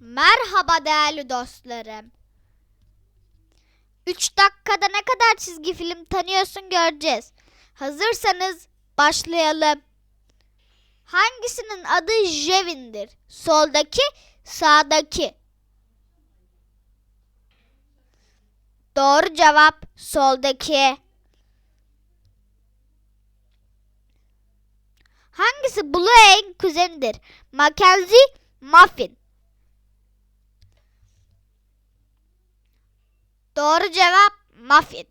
Merhaba değerli dostlarım. 3 dakikada ne kadar çizgi film tanıyorsun göreceğiz. Hazırsanız başlayalım. Hangisinin adı Jevin'dir? Soldaki, sağdaki. Doğru cevap soldaki. Hangisi Blue'in kuzenidir? Mackenzie, Muffin. Doğru cevap Muffin.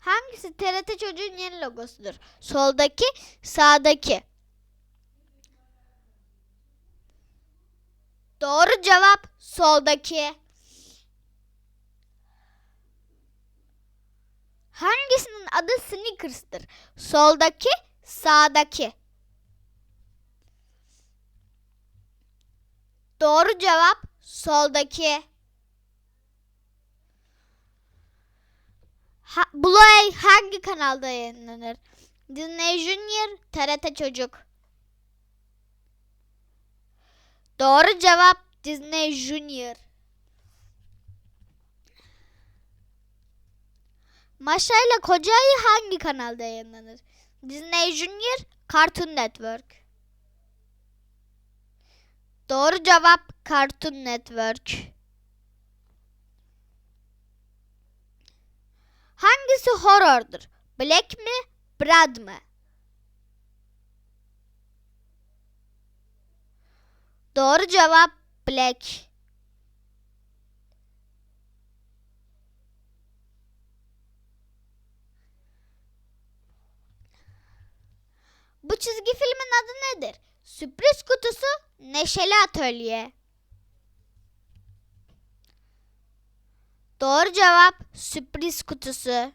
Hangisi TRT Çocuğun yeni logosudur? Soldaki, sağdaki. Doğru cevap soldaki. Hangisinin adı Snickers'tır? Soldaki, sağdaki. Doğru cevap soldaki. Ha, Bluey hangi kanalda yayınlanır? Disney Junior, TRT Çocuk. Doğru cevap Disney Junior. Maşa ile Koca Ayı hangi kanalda yayınlanır? Disney Junior, Cartoon Network. Doğru cevap Cartoon Network. Hangisi horrordur? Black mi, Brad mı? Doğru cevap Black. Bu çizgi filmin adı nedir? Sürpriz kutusu, Neşeli Atölye. Doğru cevap sürpriz kutusu.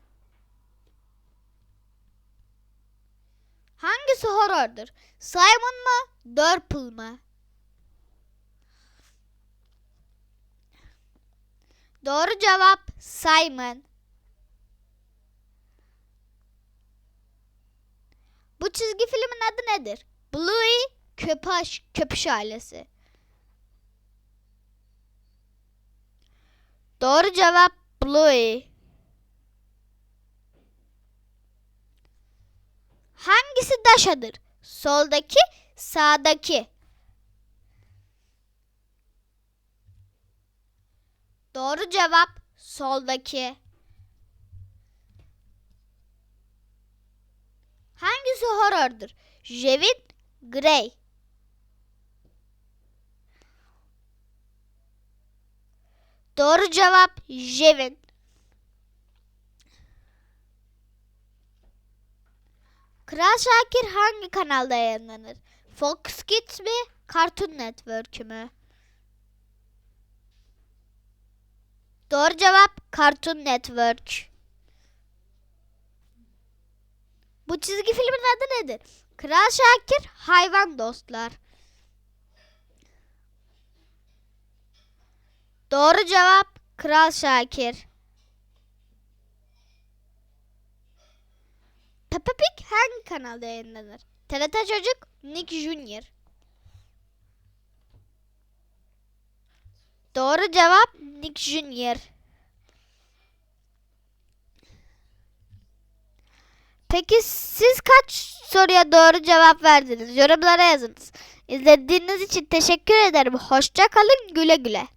Hangisi horrordur? Simon mı, Dörpül mü? Doğru cevap Simon. Bu çizgi filmin adı nedir? Bluey Köpüş, Köpüş ailesi. Doğru cevap Bluey. Hangisi Dasha'dır? Soldaki, sağdaki. Doğru cevap soldaki. Hangisi horrordur? Jevin, Grey. Doğru cevap Jevin. Kral Şakir hangi kanalda yayınlanır? Fox Kids mi? Cartoon Network mü? Doğru cevap Cartoon Network. Bu çizgi filmin adı nedir? Kral Şakir Hayvan Dostlar. Doğru cevap Kral Şakir. Peppa Pig hangi kanalda yayınlanır? TRT Çocuk, Nick Junior. Doğru cevap Nick Junior. Peki siz kaç soruya doğru cevap verdiniz? Yorumlara yazınız. İzlediğiniz için teşekkür ederim. Hoşça kalın. Güle güle.